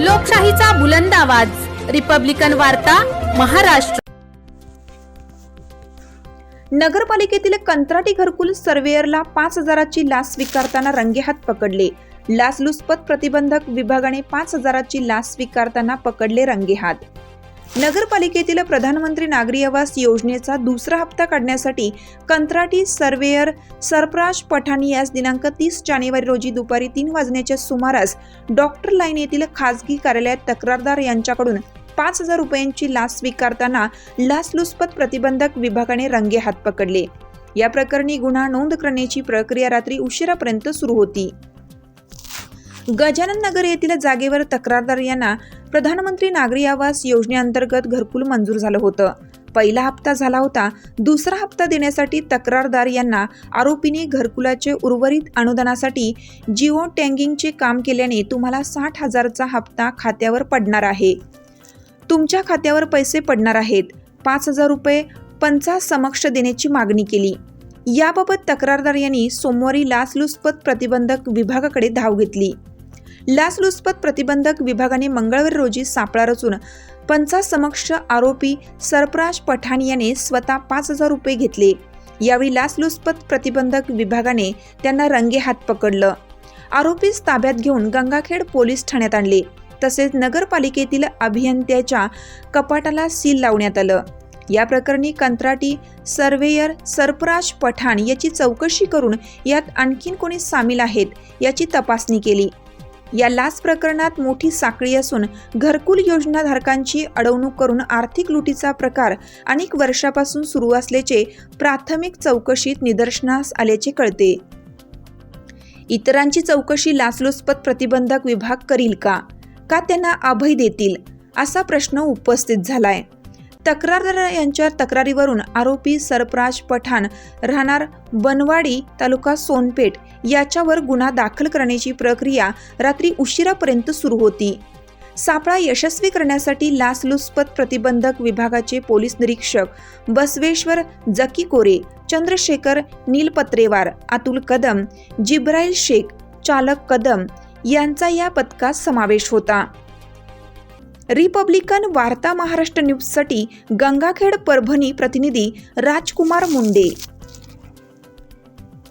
लोकशाहीचा बुलंद आवाज. रिपब्लिकन वार्ता महाराष्ट्र. नगरपालिकेतील कंत्राटी घरकुल सर्वेअरला पाच हजाराची लाच स्वीकारताना रंगेहात पकडले. लाचलुचपत प्रतिबंधक विभागाने पाच हजाराची लाच स्वीकारताना पकडले रंगेहात. नगरपालिकेतील प्रधानमंत्री नागरी आवास योजनेचा दुसरा हप्ता काढण्यासाठी कंत्राटी सर्वेअर सरप्राज पठाणी यास दिनांक तीस जानेवारी रोजी दुपारी तीन वाजण्याच्या सुमारास डॉक्टर लाईन येथील खासगी कार्यालयात तक्रारदार यांच्याकडून पाच हजार रुपयांची लाच स्वीकारताना लाचलुचपत प्रतिबंधक विभागाने रंगे हात पकडले. या प्रकरणी गुन्हा नोंद करण्याची प्रक्रिया रात्री उशिरापर्यंत सुरू होती. गजानन नगर येथील जागेवर तक्रारदार यांना प्रधानमंत्री नागरी आवास योजनेअंतर्गत घरकुल मंजूर झालं होतं. पहिला हप्ता झाला होता. दुसरा हप्ता देण्यासाठी तक्रारदार यांना आरोपीने घरकुलाचे उर्वरित अनुदानासाठी जिओ टँगिंगचे काम केल्याने तुम्हाला साठ हजारचा हप्ता खात्यावर पडणार आहे. तुमच्या खात्यावर पैसे पडणार आहेत. पाच हजार रुपये पंचा समक्ष देण्याची मागणी केली. याबाबत तक्रारदार यांनी सोमवारी लाचलुचपत प्रतिबंधक विभागाकडे धाव घेतली. लाचलुचपत प्रतिबंधक विभागाने मंगळवारी रोजी सापळा रचून पंचासमक्ष आरोपी सरप्राज पठाण याने स्वतः पाच हजार रुपये घेतले. यावेळी लाचलुचपत प्रतिबंधक विभागाने त्यांना रंगेहात पकडलं. आरोपीस ताब्यात घेऊन गंगाखेड पोलीस ठाण्यात आणले. तसेच नगरपालिकेतील अभियंत्याच्या कपाटाला सील लावण्यात आलं. या प्रकरणी कंत्राटी सर्वेयर सरपराज पठाण याची चौकशी करून यात आणखीन कोणी सामील आहेत याची तपासणी केली. या लाच प्रकरणात मोठी साखळी असून घरकुल योजनाधारकांची अडवणूक करून आर्थिक लुटीचा प्रकार अनेक वर्षापासून सुरू असल्याचे प्राथमिक चौकशीत निदर्शनास आल्याचे कळते. इतरांची चौकशी लाचलुचपत प्रतिबंधक विभाग करील का? का त्यांना अभय देतील? असा प्रश्न उपस्थित झालाय. तक्रारदार यांच्या तक्रारीवरून आरोपी सरप्राज पठाण राहणार बनवाडी तालुका सोनपेठ याच्यावर गुन्हा दाखल करण्याची प्रक्रिया रात्री उशिरापर्यंत सुरू होती. सापळा यशस्वी करण्यासाठी लाचलुचपत प्रतिबंधक विभागाचे पोलीस निरीक्षक बसवेश्वर जकी कोरे चंद्रशेखर नीलपत्रेवार अतुल कदम जिब्राईल शेख चालक कदम यांचा या पथकात समावेश होता. रिपब्लिकन वार्ता महाराष्ट्र न्यूजसाठी गंगाखेड परभणी प्रतिनिधी राजकुमार मुंडे.